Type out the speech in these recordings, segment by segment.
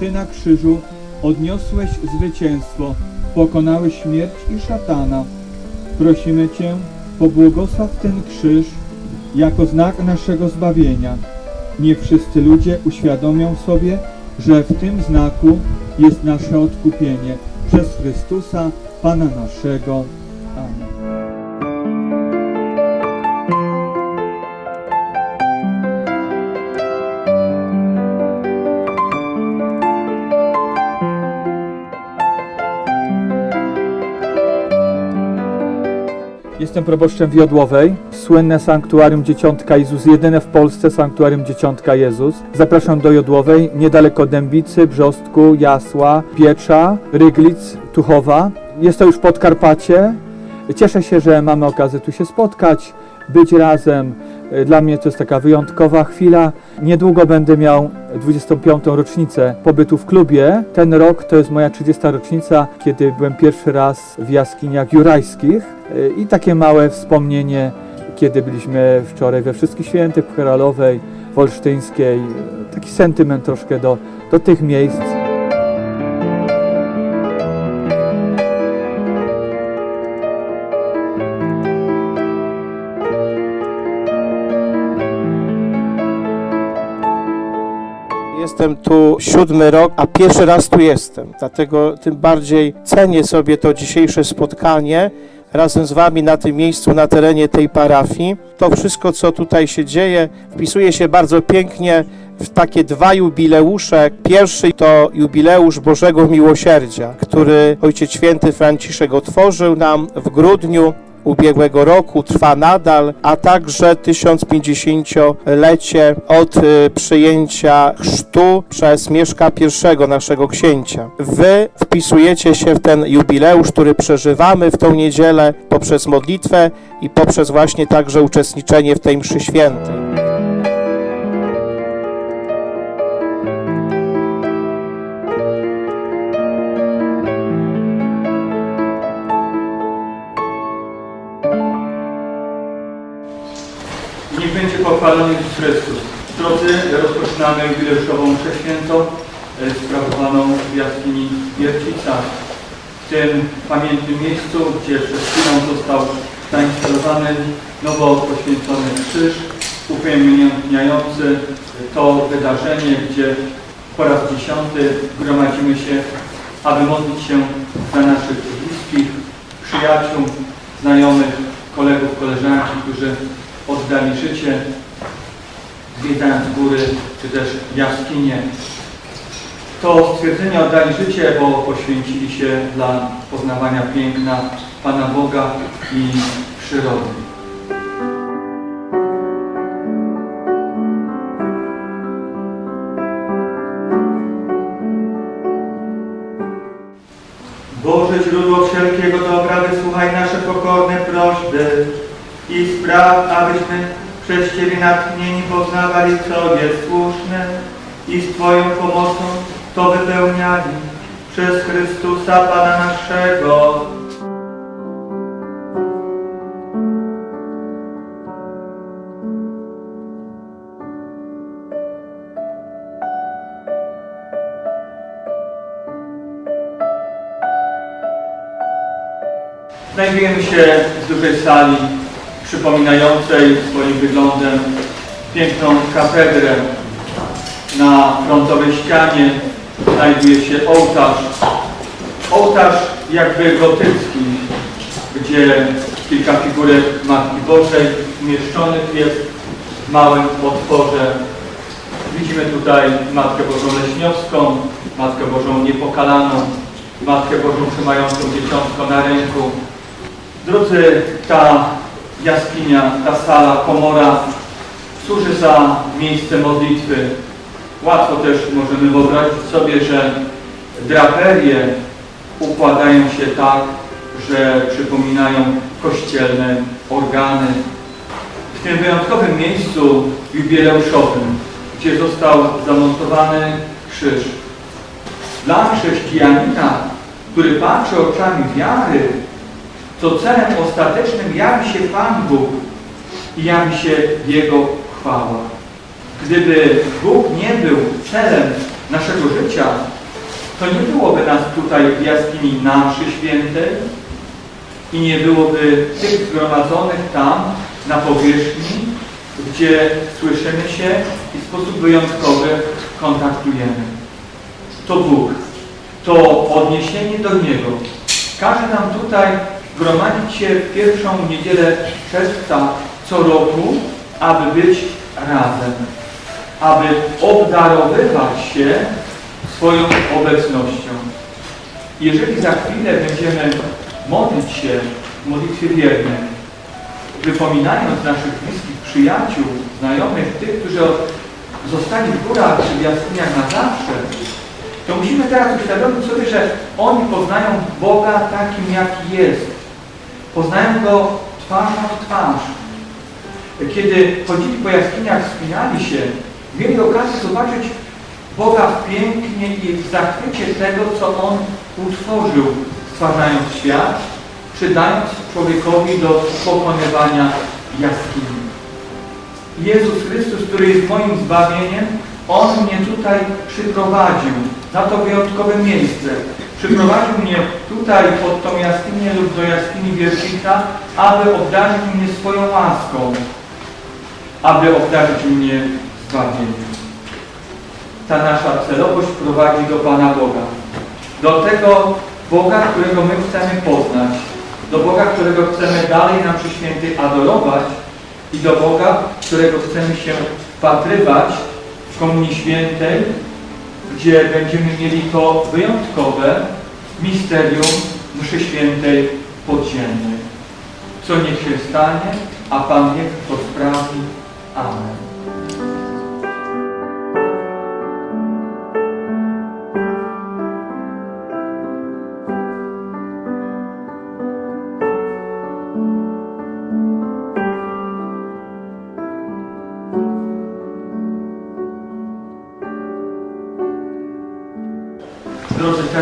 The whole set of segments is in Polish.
Ty na krzyżu odniosłeś zwycięstwo, pokonałeś śmierć i szatana. Prosimy Cię, pobłogosław ten krzyż jako znak naszego zbawienia. Niech wszyscy ludzie uświadomią sobie, że w tym znaku jest nasze odkupienie przez Chrystusa, Pana naszego. Amen. Jestem proboszczem w Jodłowej, słynne sanktuarium Dzieciątka Jezus, jedyne w Polsce sanktuarium Dzieciątka Jezus. Zapraszam do Jodłowej, niedaleko Dębicy, Brzostku, Jasła, Piecza, Ryglic, Tuchowa. Jest to już Podkarpacie. Cieszę się, że mamy okazję tu się spotkać, być razem. Dla mnie to jest taka wyjątkowa chwila. Niedługo będę miał 25. rocznicę pobytu w klubie. Ten rok to jest moja 30. rocznica, kiedy byłem pierwszy raz w jaskiniach jurajskich. I takie małe wspomnienie, kiedy byliśmy wczoraj we Wszystkich Świętych, Heralowej, w Olsztyńskiej. Taki sentyment troszkę do, do tych miejsc. Jestem tu siódmy rok, a pierwszy raz tu jestem. Dlatego tym bardziej cenię sobie to dzisiejsze spotkanie razem z Wami na tym miejscu, na terenie tej parafii. To wszystko, co tutaj się dzieje, wpisuje się bardzo pięknie w takie dwa jubileusze. Pierwszy to jubileusz Bożego Miłosierdzia, który Ojciec Święty Franciszek otworzył nam w grudniu ubiegłego roku, trwa nadal, a także 1050-lecie od y, przyjęcia chrztu przez Mieszka I, naszego księcia. Wy wpisujecie się w ten jubileusz, który przeżywamy w tą niedzielę poprzez modlitwę i poprzez właśnie także uczestniczenie w tej mszy świętej. Będzie pochwalony Jezus Chrystus. Drodzy, rozpoczynamy jubileuszową mszę świętą e, sprawowaną w jaskini Wiercica. W tym pamiętnym miejscu, gdzie przed chwilą został zainstalowany nowo poświęcony krzyż upamiętniający to wydarzenie, gdzie po raz dziesiąty gromadzimy się, aby modlić się za naszych bliskich, przyjaciół, znajomych, kolegów, koleżanki, którzy oddali życie, zwiedzając góry czy też jaskinie. To stwierdzenie oddali życie, bo poświęcili się dla poznawania piękna Pana Boga i przyrody. Boże źródło wszelkiego dobra, wysłuchaj nasze pokorne prośby i spraw, abyśmy przez Ciebie natchnieni poznawali, co jest słuszne i z Twoją pomocą to wypełniali przez Chrystusa Pana naszego. Znajdujemy się w dużej sali przypominającej swoim wyglądem piękną katedrę. Na frontowej ścianie znajduje się ołtarz. Ołtarz jakby gotycki, gdzie kilka figurek Matki Bożej umieszczonych jest w małym otworze. Widzimy tutaj Matkę Bożą Leśniowską, Matkę Bożą Niepokalaną, Matkę Bożą trzymającą dzieciątko na ręku. Drodzy, ta jaskinia, ta sala, komora służy za miejsce modlitwy. Łatwo też możemy wyobrazić sobie, że draperie układają się tak, że przypominają kościelne organy. W tym wyjątkowym miejscu jubileuszowym, gdzie został zamontowany krzyż, dla chrześcijanina, który patrzy oczami wiary, to celem ostatecznym jawi się Pan Bóg i jawi się Jego chwała. Gdyby Bóg nie był celem naszego życia, to nie byłoby nas tutaj w jaskini na mszy świętej i nie byłoby tych zgromadzonych tam na powierzchni, gdzie słyszymy się i w sposób wyjątkowy kontaktujemy. To Bóg, to odniesienie do Niego. Każe nam tutaj gromadzić się w pierwszą niedzielę czerwca co roku, aby być razem, aby obdarowywać się swoją obecnością. Jeżeli za chwilę będziemy modlić się w modlitwie wiernej, wypominając naszych bliskich przyjaciół, znajomych, tych, którzy zostali w górach czy w jaskiniach na zawsze, to musimy teraz uświadomić sobie, że oni poznają Boga takim, jaki jest. Poznają Go twarzą w twarz. Kiedy chodzili po jaskiniach, wspinali się, mieli okazję zobaczyć Boga w pięknie i w zachwycie tego, co On utworzył, stwarzając świat, przydając człowiekowi do pokonywania jaskini. Jezus Chrystus, który jest moim zbawieniem, On mnie tutaj przyprowadził na to wyjątkowe miejsce. Przyprowadził mnie tutaj pod tą jaskinię lub do jaskini wierzchnika, aby obdarzyć mnie swoją łaską, aby obdarzyć mnie zbawieniem. Ta nasza celowość prowadzi do Pana Boga. Do tego Boga, którego my chcemy poznać. Do Boga, którego chcemy dalej na mszy świętej adorować i do Boga, którego chcemy się wpatrywać w Komunii Świętej, gdzie będziemy mieli to wyjątkowe misterium mszy świętej podziemnej. Co niech się stanie, a Pan niech to sprawi. Amen.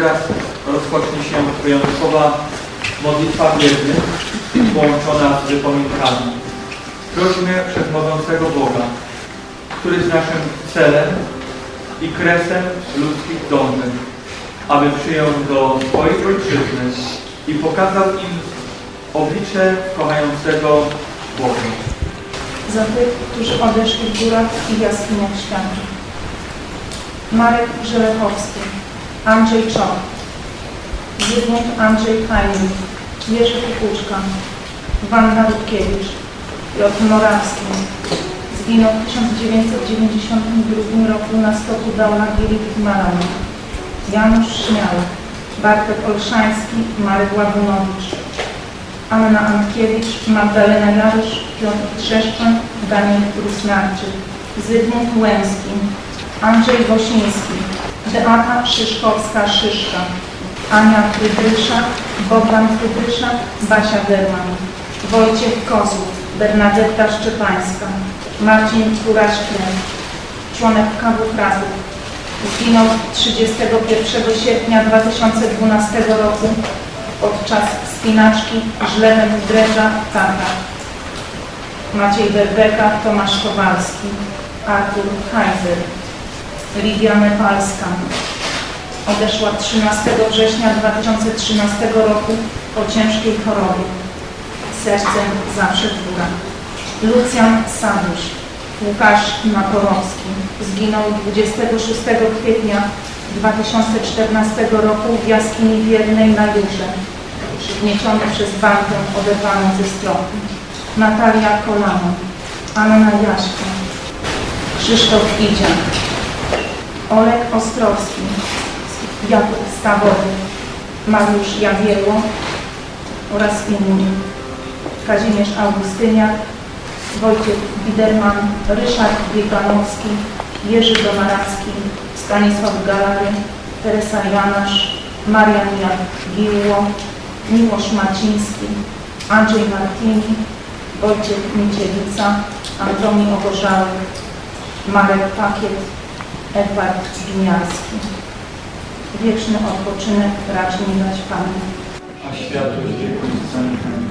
Teraz rozpocznie się wyjątkowa modlitwa wiernych, połączona z wypominkami. Prośmy przez modlącego Boga, który jest naszym celem i kresem ludzkich dążeń, aby przyjął do swojej ojczyzny i pokazał im oblicze kochającego Boga. za tych, którzy odeszli w górach i jaskiniach świata. Marek Żelechowski, Andrzej Czok, Zygmunt Andrzej Hajnik, Jerzy Kukuczka, Wanda Rutkiewicz, Piotr Morawski. Zginął w 1992 roku na stoku Daulagiri w Himalaju. Janusz Śmiały, Bartek Olszański, Marek Łabunowicz. Anna Ankiewicz, Magdalena Jarusz, Piotr Trzeszczan, Daniel Rusnarczyk, Zygmunt Łęski, Andrzej Wosiński, Beata Szyszkowska-Szyszka, Ania Frydrysza, Bogdan Frydrysza, Basia German, Wojciech Kozłów, Bernadetta Szczepańska, Marcin Kuraś-Krem, członek KW Kraków. Zginął 31 sierpnia 2012 roku podczas spinaczki żlewem Dręża Tata. Maciej Berbeka, Tomasz Kowalski, Artur Kaiser, Lidia Nepalska. Odeszła 13 września 2013 roku po ciężkiej chorobie. Sercem zawsze w górach. Lucjan Saduś, Łukasz Naporowski. Zginął 26 kwietnia 2014 roku w jaskini wiernej na Jurze, przygnieciony przez bandę oderwaną ze stropy. Natalia Kolano, Anna Jaśko, Krzysztof Idziak, Olek Ostrowski, Jakub Stawowy, Mariusz Jagiełło oraz inni. Kazimierz Augustyniak, Wojciech Widerman, Ryszard Bieganowski, Jerzy Domaracki, Stanisław Galary, Teresa Janasz, Marian Jagiełło, Miłosz Marciński, Andrzej Martini, Wojciech Miciewica, Antoni Ogorzały, Marek Pakiet, Edward Duniarski. Wieczny odpoczynek racz mi dać Pan. A światłość wieku zanim.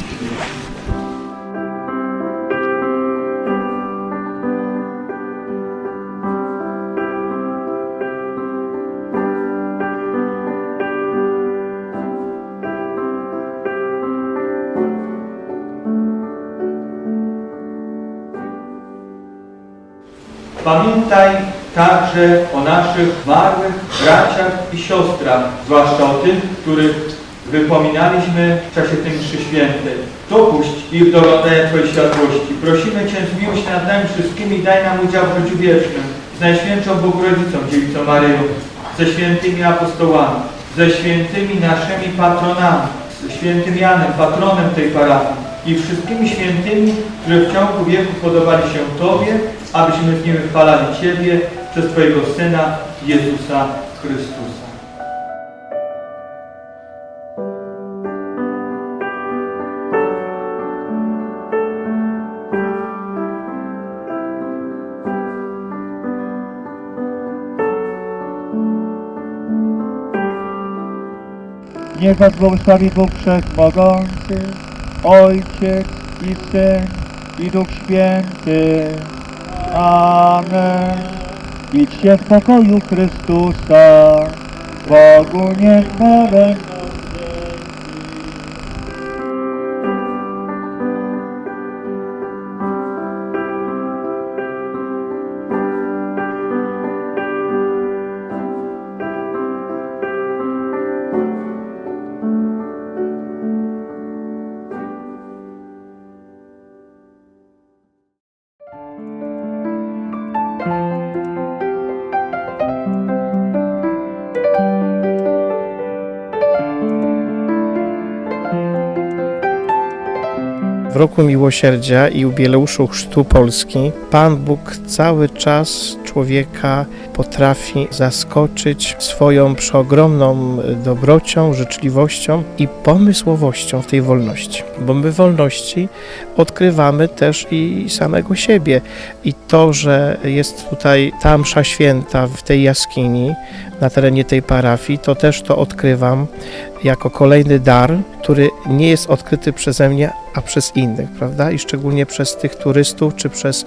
Pamiętaj, także o naszych zmarłych braciach i siostrach, zwłaszcza o tych, których wypominaliśmy w czasie tej mszy świętej. Dopuść ich do oglądania Twojej światłości. Prosimy Cię z miłość nad nami wszystkimi, daj nam udział w życiu wiecznym. Z Najświętszą Bogorodzicą, Dziewicą Maryją, ze świętymi apostołami, ze świętymi naszymi patronami, ze świętym Janem, patronem tej parafii i wszystkimi świętymi, którzy w ciągu wieku podobali się Tobie, abyśmy w nim chwalali Ciebie przez Twojego Syna Jezusa Chrystusa. Niech was błogosławi Bóg Wszechmogący, Ojciec i Syn i Duch Święty. Amen. Idźcie w pokoju Chrystusa. Bogu niech chwałę W roku miłosierdzia i jubileuszu Chrztu Polski. Pan Bóg cały czas człowieka potrafi zaskoczyć swoją przeogromną dobrocią, życzliwością i pomysłowością w tej wolności. Bo my wolności odkrywamy też i samego siebie. I to, że jest tutaj ta msza święta w tej jaskini, na terenie tej parafii, to też to odkrywam jako kolejny dar, który nie jest odkryty przeze mnie, a przez innych, prawda? I szczególnie przez tych turystów czy przez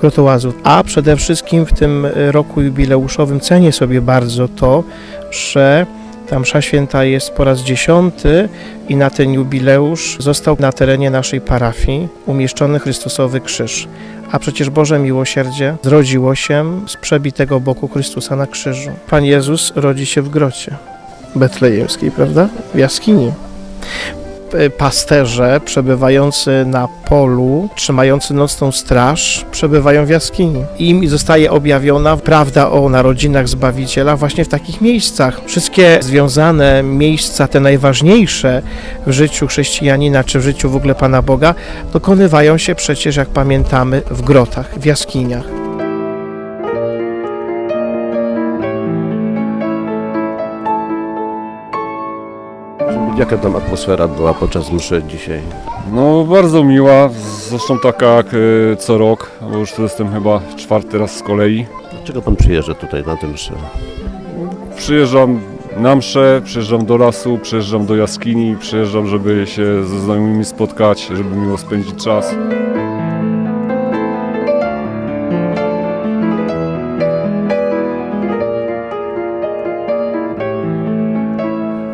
grotołazów. A przede wszystkim w tym roku jubileuszowym cenię sobie bardzo to, że ta msza święta jest po raz dziesiąty i na ten jubileusz został na terenie naszej parafii umieszczony Chrystusowy krzyż. A przecież Boże miłosierdzie zrodziło się z przebitego boku Chrystusa na krzyżu. Pan Jezus rodzi się w grocie betlejemskiej, prawda? W jaskini. P- Pasterze przebywający na polu, trzymający nocną straż, przebywają w jaskini. Im zostaje objawiona prawda o narodzinach Zbawiciela właśnie w takich miejscach. Wszystkie związane miejsca, te najważniejsze w życiu chrześcijanina, czy w życiu w ogóle Pana Boga, dokonywają się przecież, jak pamiętamy, w grotach, w jaskiniach. Jaka tam atmosfera była podczas mszy dzisiaj? No bardzo miła, zresztą taka jak e, co rok, bo już to jestem chyba czwarty raz z kolei. Dlaczego pan przyjeżdża tutaj na tę mszę? Przyjeżdżam na mszę, przyjeżdżam do lasu, przyjeżdżam do jaskini, przyjeżdżam, żeby się ze znajomymi spotkać, żeby miło spędzić czas.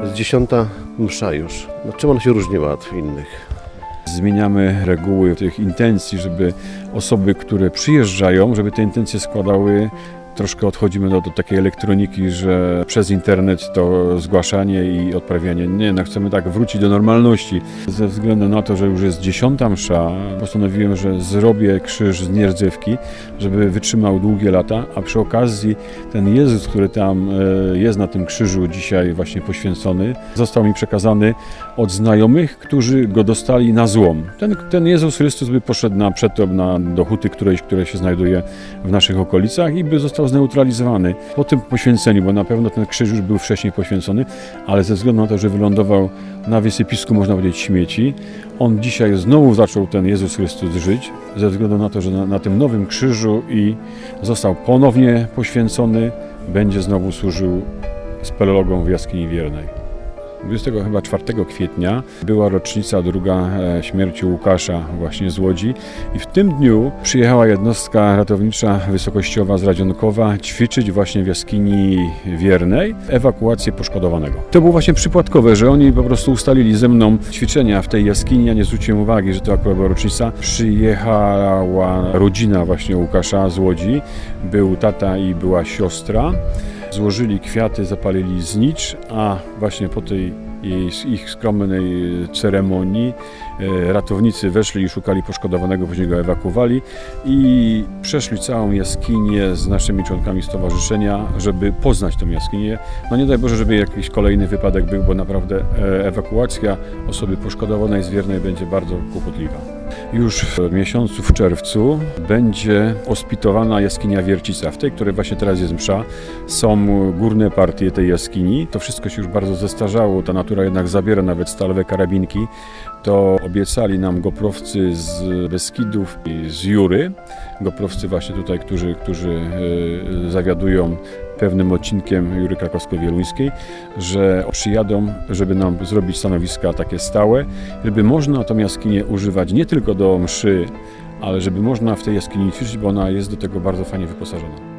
Z dziesiąta msza już. No, czym ona się różniła od innych? Zmieniamy reguły tych intencji, żeby osoby, które przyjeżdżają, żeby te intencje składały. Troszkę odchodzimy do, do takiej elektroniki, że przez internet to zgłaszanie i odprawianie. Nie, no chcemy tak wrócić do normalności. Ze względu na to, że już jest dziesiąta msza, postanowiłem, że zrobię krzyż z nierdzewki, żeby wytrzymał długie lata, a przy okazji ten Jezus, który tam e, jest na tym krzyżu dzisiaj właśnie poświęcony, został mi przekazany od znajomych, którzy go dostali na złom. Ten, ten Jezus Chrystus by poszedł na przetop na, do huty którejś, które się znajduje w naszych okolicach i by został zneutralizowany po tym poświęceniu, bo na pewno ten krzyż już był wcześniej poświęcony, ale ze względu na to, że wylądował na wysypisku, można powiedzieć, śmieci, on dzisiaj znowu zaczął ten Jezus Chrystus żyć, ze względu na to, że na, na tym nowym krzyżu i został ponownie poświęcony, będzie znowu służył speleologom w jaskini wiernej. 20 chyba 4 kwietnia była rocznica druga e, śmierci Łukasza właśnie z Łodzi i w tym dniu przyjechała jednostka ratownicza wysokościowa z Radzionkowa ćwiczyć właśnie w jaskini Wiernej ewakuację poszkodowanego. To było właśnie przypadkowe, że oni po prostu ustalili ze mną ćwiczenia w tej jaskini, ja nie zwróciłem uwagi, że to akurat była rocznica. Przyjechała rodzina właśnie Łukasza z Łodzi, był tata i była siostra. Złożyli kwiaty, zapalili znicz, a właśnie po tej ich skromnej ceremonii e, ratownicy weszli i szukali poszkodowanego, później go ewakuowali i przeszli całą jaskinię z naszymi członkami stowarzyszenia, żeby poznać tę jaskinię. No nie daj Boże, żeby jakiś kolejny wypadek był, bo naprawdę e, ewakuacja osoby poszkodowanej z Wiernej będzie bardzo kłopotliwa. Już w miesiącu, w czerwcu, będzie ospitowana jaskinia Wiercica. W tej, której właśnie teraz jest msza, są górne partie tej jaskini. To wszystko się już bardzo zestarzało, ta natura jednak zabiera nawet stalowe karabinki. To obiecali nam goprowcy z Beskidów i z Jury. Goprowcy właśnie tutaj, którzy, którzy e, zawiadują pewnym odcinkiem Jury Krakowsko-Wieluńskiej, że przyjadą, żeby nam zrobić stanowiska takie stałe, żeby można tą jaskinię używać nie tylko do mszy, ale żeby można w tej jaskini ćwiczyć, bo ona jest do tego bardzo fajnie wyposażona.